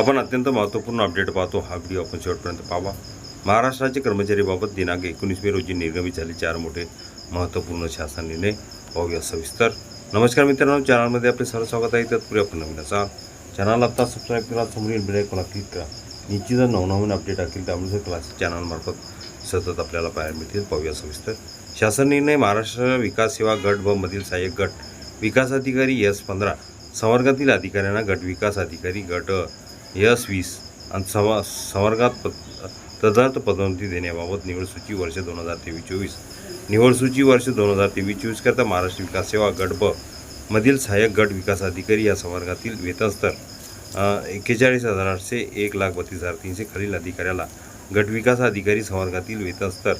आपण अत्यंत महत्त्वपूर्ण अपडेट पाहतो. हा व्हिडिओ आपण शेवटपर्यंत पाहावा महाराष्ट्राचे कर्मचारीबाबत दिनांक एकोणीस मे रोजी निर्गमित झाले चार मोठे महत्त्वपूर्ण शासन निर्णय पाहूया सविस्तर. नमस्कार मित्रांनो चॅनलमध्ये आपले सर्व स्वागत आहे. तत्पूर्वी आपण नवीन असाल चॅनल आता सबस्क्राईब करा समोरील बेल क्लिक करा. निश्चित नवनवीन अपडेट असतील त्यामुळे क्लास चॅनलमार्फत सतत आपल्याला पाहायला मिळतील. पाहूया सविस्तर. शासन निर्णय महाराष्ट्र विकास सेवा गट व मधील सहाय्यक गट विकास अधिकारी एस पंधरा संवर्गातील अधिकाऱ्यांना गट विकास अधिकारी गट यस वीस. आणि सवा संवर्गात प तदर्थ पदोन्नती देण्याबाबत निवड सूची वर्ष दोन हजार तेवीस चोवीस निवड सूची वर्ष दोन हजार तेवीस चोवीस करता महाराष्ट्र विकास सेवा गट ब. मधील सहाय्यक गट विकास अधिकारी या संवर्गातील वेतनस्तर. एक्केचाळीस हजार आठशे एक लाख बत्तीस हजार तीनशे खालील अधिकाऱ्याला गट विकास अधिकारी संवर्गातील वेतनस्तर.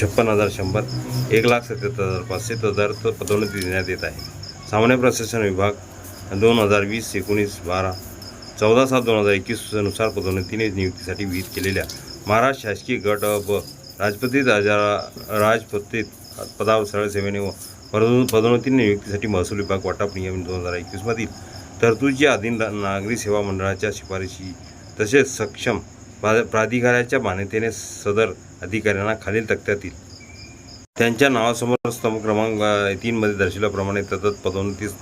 छप्पन हजार शंभर एक लाख सत्याहत्तर हजार पाचशे तदर्थ पदोन्नती देण्यात येत आहे. सामान्य प्रशासन विभाग दोन हजार वीस एकोणीस बारा चौदा सात दोन हजार एकवीसनुसार पदोन्नतीने नियुक्तीसाठी विहित केलेल्या महाराष्ट्र शासकीय गट अप ब राजपत्रित राजा राजपत्रित पदावर सरळ सेवेने व पदो- पदोन्नतीने नियुक्तीसाठी महसूल विभाग वाटप नियम दोन हजार एकवीसमधील तरतुदीच्या अधीन नागरी सेवा मंडळाच्या शिफारशी तसेच सक्षम प्रा- प्राधिकाऱ्याच्या मान्यतेने सदर अधिकाऱ्यांना खालील तक्त्यातील त्यांच्या नावासमोर स्तंभ क्रमांक तीनमध्ये दर्शविल्याप्रमाणे तदत पदोन्नतीस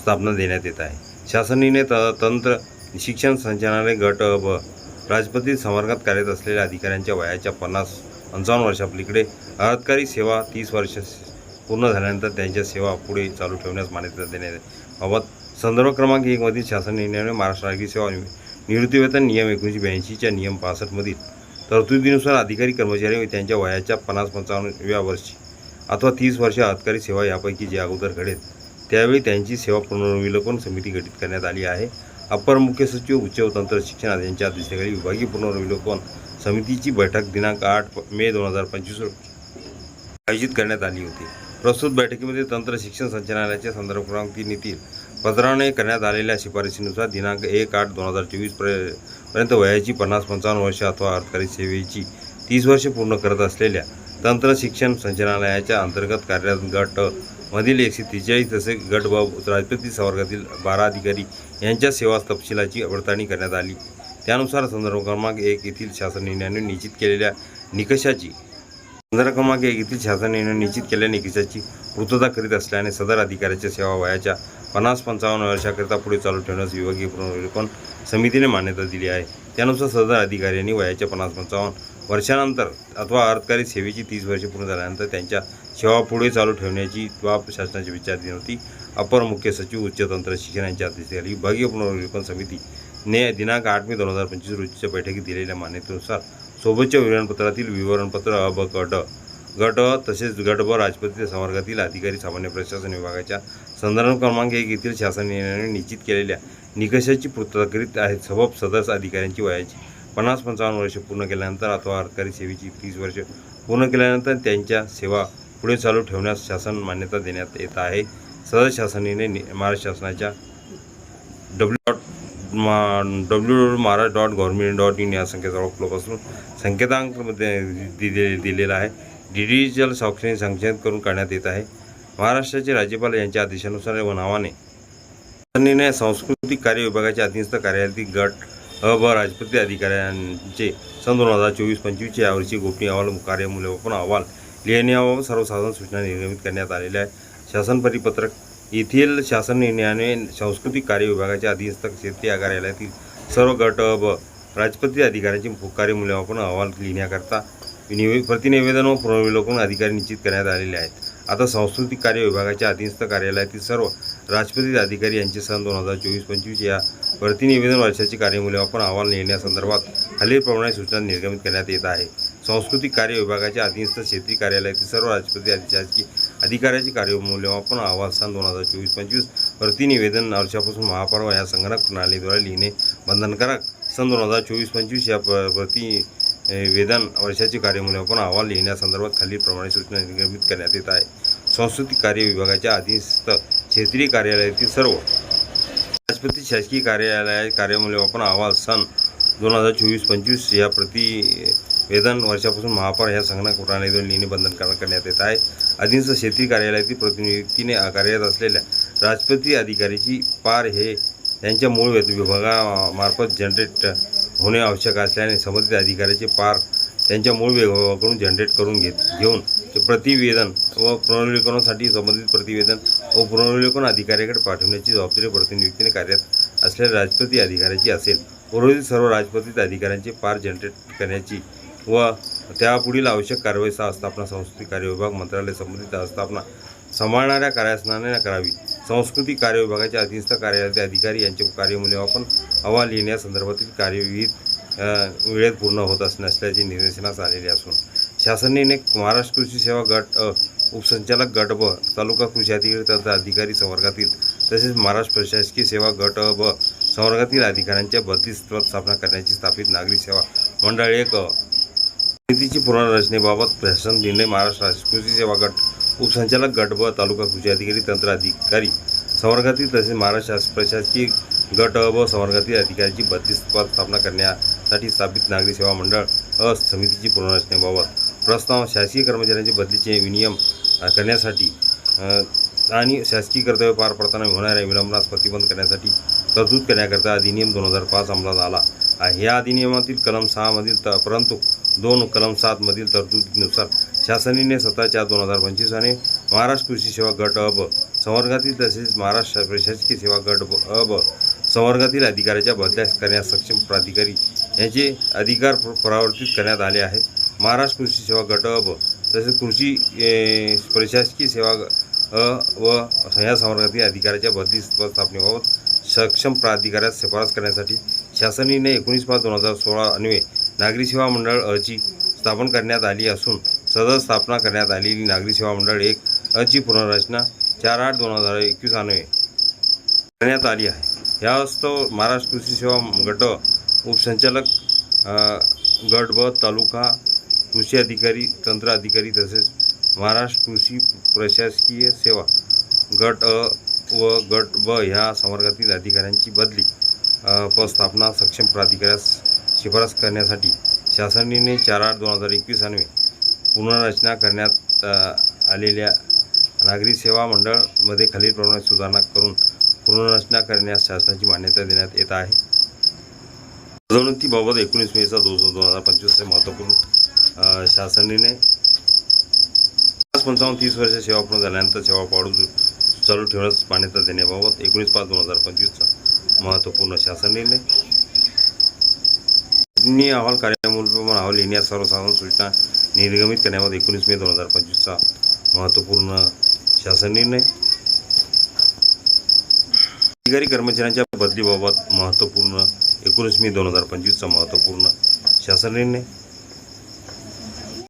स्थापना देण्यात येत आहे. शासनीने त तंत्र शिक्षण संचालनालय गट व ब राजपत्रित संवर्गात कार्यरत असलेल्या अधिकाऱ्यांच्या वयाच्या पन्नास पंचावन्न वर्षापलीकडे अहत्कारी सेवा तीस वर्ष पूर्ण झाल्यानंतर त्यांच्या सेवा पुढे चालू ठेवण्यास मान्यता देण्याबाबत संदर्भ क्रमांक एकमधील शासन निर्णयाने महाराष्ट्र राज्य सेवा निवृत्तीवेतन नियम एकोणीसशे ब्याऐंशीच्या नियम पासष्टमधील तरतुदीनुसार अधिकारी कर्मचारी व त्यांच्या वयाच्या पन्नास पंचावन्नव्या वर्षी अथवा तीस वर्ष अहतकारी सेवा यापैकी जे अगोदर घडेल त्यावेळी त्यांची सेवा पुनर्विलोकन समिती गठीत करण्यात आली आहे. अपर मुख्य सचिव उच्च व तंत्र शिक्षण यांच्या अध्यक्षतेखाली विभागीय पुनर्विलोकन समितीची बैठक दिनांक आठ मे दोन हजार पंचवीस रोजी आयोजित करण्यात आली होती. प्रस्तुत बैठकीमध्ये तंत्र शिक्षण संचालनालयाच्या संदर्भ क्रमांक तीन येथील पत्राने करण्यात आलेल्या शिफारशीनुसार दिनांक एक आठ दोन हजार चोवीसपर्यंत वयाची पन्नास पंचावन्न वर्ष अथवा अर्थकारी सेवेची तीस वर्षे पूर्ण करत असलेल्या तंत्र शिक्षण संचालनालयाच्या अंतर्गत कार्यरत गट मधील एकशे त्रेचाळीस तसेच गट ब राजपत्रित संवर्गातील बारा अधिकारी यांच्या सेवा तपशिलाची पडताळणी करण्यात आली. त्यानुसार संदर्भ क्रमांक एक येथील शासन निर्णयाने निश्चित केलेल्या निकषाची संदर्भ क्रमांक एक येथील शासन निर्णय निश्चित केलेल्या निकषाची पूर्तता करीत असल्याने सदर अधिकाऱ्याच्या सेवा वयाच्या पन्नास पंचावन्न वर्षाकरिता पुढे चालू ठेवण्यास विभागीय पुनर्वलोकन समितीने मान्यता दिली आहे. त्यानुसार सदर अधिकाऱ्यांनी वयाच्या पन्नास पंचावन्न वर्षानंतर अथवा अर्थकारी सेवेची तीस वर्षे पूर्ण झाल्यानंतर त्यांच्या सेवा पुढे चालू ठेवण्याची बाब शासनाची विचारली होती अपर मुख्य सचिव उच्च तंत्र शिक्षण यांच्या अध्यक्षतेखाली विभागीय पुनर्विलोकन समिती ने दिनांक आठ मे दोन हजार पंचवीस रोजीच्या बैठकीत दिलेल्या मान्यतेनुसार सोबतच्या विवरणपत्रातील विवरणपत्र अ ब क ड गट तसेच गट ब राजपत्रित संवर्गातील अधिकारी सामान्य प्रशासन विभागाच्या संदर्भ क्रमांक एक येथील शासन निर्णयाने निश्चित केलेल्या निकषाची पूर्तता करीत आहेत. सबब सदस्य अधिकाऱ्यांची वयाची पन्नास पंचावन्न वर्ष पूर्ण केल्यानंतर अथवा अधिकारी सेवेची तीस वर्ष पूर्ण केल्यानंतर त्यांच्या सेवा पुढे चालू ठेवण्यास शासन मान्यता देण्यात येत आहे. सदर शासनाने नि- महाराष्ट्र शासनाच्या डब्ल्यू डॉट मा W Maharashtra dot government dot in या संकेतस्थळावर उपलब्ध असून संकेतांकमध्ये दिले दिलेला आहे. डिजिटल साक्षरी संक्षेप करून काढण्यात येत आहे. महाराष्ट्राचे राज्यपाल यांच्या आदेशानुसार व नावाने सांस्कृतिक कार्य विभागाच्या अधीनस्थ कार्यालयातील गट अ ब राजपत्रित अधिकाऱ्यांचे सन दोन हजार चोवीस पंचवीसच्या यावर्षी गोपनीय अहवाल कार्य मूल्यमापन अहवाल लिहिण्याबाबत सर्वसाधारण सूचना निर्गमित करण्यात आलेल्या आहे शासन परिपत्रक येथील शासन निर्णयाने सांस्कृतिक कार्य विभागाच्या अधीनस्थ क्षेत्रीय कार्यालयातील सर्व गट व ब राजपत्रित अधिकाऱ्यांचे कार्य मूल्यमापन अहवाल लिहिण्याकरता निवे प्रतिनिवेदन व पुनर्विलोकन अधिकारी निश्चित करण्यात आलेले आहेत. आता सांस्कृतिक कार्य विभागाच्या अधीनस्थ कार्यालयातील सर्व राजपत्रित अधिकारी यांचे सन दोन हजार चोवीस पंचवीस या प्रतिनिवेदन वर्षाचे कार्यमूल्यमापन अहवाल लिहिण्यासंदर्भात खालीलप्रमाणे सूचना निर्गमित करण्यात येत आहे. सांस्कृतिक कार्य विभागाच्या अधीनस्थ क्षेत्रीय कार्यालयातील सर्व राजपत्रित अधिशासकीय अधिकाऱ्याचे कार्यमूल्यमापन अहवाल सन दोन हज़ार चोवीस पंचवीस प्रतिनिवेदन वर्षापासून महापर्व या संगणक प्रणालीद्वारे लिहिणे बंधनकारक सन दोन हज़ार चोवीस पंचवीस या प्रति वेदन वर्षाचे कार्यमूल्यमापन अहवाल लिहिण्यासंदर्भात खालीलप्रमाणे सूचना निर्गमित करण्यात येत सांस्कृतिक कार्य विभागाच्या अधीनस्थ क्षेत्रीय कार्यालयातील सर्व राष्ट्रपती शासकीय कार्यालय कार्य कार्यमूल्यमापन अहवाल सन दोन हजार चोवीस पंचवीस या प्रति वेतन वर्षापासून महापौर ह्या संगणक प्रणालीद्वारे लिहिणे बंधनकारक करण्यात येत आहे. अधीनस्थ शेती कार्यालयातील प्रतिनियुक्तीने कार्यरत असलेल्या राजपती अधिकारीची पार हे त्यांच्या मूळ वेतन विभागामार्फत जनरेट होणे आवश्यक असल्याने संबंधित अधिकाऱ्याचे पार त्यांच्या मूळ विभागाकडून जनरेट करून घेत घेऊन ते प्रतिवेदन व पुनर्विलोकनासाठी संबंधित प्रतिवेदन व पुनर्विलोकन अधिकाऱ्याकडे पाठवण्याची जबाबदारी प्रतिनियुक्तीने कार्यरत असलेल्या राजपती अधिकाऱ्याची असेल. उर्वरित सर्व राजपत्रित अधिकाऱ्यांचे पार जनरेट करण्याची व त्यापुढील आवश्यक कारवाई स्थापना सांस्कृतिक कार्य विभाग मंत्रालय संबंधित स्थापना सांभाळणाऱ्या कार्यासनाने करावी. सांस्कृतिक कार्य विभागाच्या अधीनस्थ कार्यालयाचे अधिकारी यांचे कार्यमूल्यमापन अहवाल येण्यासंदर्भातील कार्यविविध वेळेत पूर्ण होत असणे असल्याचे निदर्शनास आलेले असून शासनाने महाराष्ट्र कृषी सेवा गट उपसंचालक गट ब तालुका कृषी अधिकारी तथा अधिकारी संवर्गातील तसेच महाराष्ट्र प्रशासकीय सेवा गट अ, ब संवर्गातील अधिकाऱ्यांच्या बदली स्थापना करण्याची स्थापित नागरी सेवा मंडळ एक. समितीची पुनर्रचनेबाबत प्रशासन निर्णय महाराष्ट्र कृषी सेवा गट उपसंचालक गट ब तालुका कृषी अधिकारी तंत्र अधिकारी संवर्गातील तसेच महाराष्ट्र शास- प्रशासकीय गट अ व संवर्गातील अधिकाऱ्यांची बदली पद स्थापना करण्यासाठी स्थापित नागरी सेवा मंडळ अ समितीची पुनर्रचनेबाबत प्रस्ताव शासकीय कर्मचाऱ्यांचे बदलीचे विनियम करण्यासाठी आणि शासकीय कर्तव्य पार पडताना होणाऱ्या विलंबनास प्रतिबंध करण्यासाठी तरतूद करण्याकरता अधिनियम दोन हजार पाच अंमलात आला आहे. अधिनियमातील कलम सहामधील त परंतु दोन कलम सातमधील तरतुदीनुसार शासनाने सतरा चार दोन हजार पंचवीस आणि महाराष्ट्र कृषी सेवा गट अब संवर्गातील तसेच महाराष्ट्र प्रशासकीय सेवा गट ब संवर्गातील अधिकाऱ्याच्या बदल्या करण्यास सक्षम प्राधिकारी यांचे अधिकार प्र- परावर्तित करण्यात आले आहेत. महाराष्ट्र कृषी सेवा गट अ ब तसेच कृषी प्रशासकीय सेवा अ व या संवर्गातील अधिकाऱ्याच्या बदली स्थापनेबाबत सक्षम प्राधिकाऱ्यात शिफारस करण्यासाठी शासनाने एकोणीस पाच दोन हजार सोळा अन्वे नागरी सेवा मंडळ अची स्थापन करण्यात आली असून सदर स्थापना करण्यात आलेली नागरी सेवा मंडळ एक अची पुनर्रचना चार आठ दोन हजार एकवीस अन्वे करण्यात आली आहे. यास्तव महाराष्ट्र कृषी सेवा गट उपसंचालक गट ब तालुका कृषी अधिकारी तंत्र अधिकारी तसेच महाराष्ट्र कृषी प्रशासकीय सेवा गट अ व गट ब ह्या संवर्गातील अधिकाऱ्यांची बदली प्रस्थापना सक्षम प्राधिकाऱ्यास शिफारस करण्यासाठी शासनाने चार आठ दोन हजार एकवीस अन्वे पुनर्रचना करण्यात आलेल्या नागरी सेवा मंडळमध्ये खालीलप्रमाणे सुधारणा करून पुनर्रचना करण्यास शासनाची मान्यता देण्यात येत आहे. पदोन्नतीबाबत एकोणीस मेचा दोन दोन हजार पंचवीसचे महत्त्वपूर्ण शासनाने पाच पंचावन्न तीस वर्ष सेवा पूर्ण झाल्यानंतर सेवा पाडू चालू ठेवण्यास मान्यता देण्याबाबत एकोणीस पाच दोन हजार पंचवीसचा महत्त्वपूर्ण शासन निर्णय. नी अहवाल कार्यामूलपण अहवाल येण्यास सर्वसाधारण सूचना निर्गमित करण्याबाबत एकोणीस मे दोन हजार पंचवीसचा महत्त्वपूर्ण शासन निर्णय. अधिकारी कर्मचाऱ्यांच्या बदलीबाबत महत्त्वपूर्ण एकोणीस मे दोन हजार पंचवीसचा महत्त्वपूर्ण शासन निर्णय.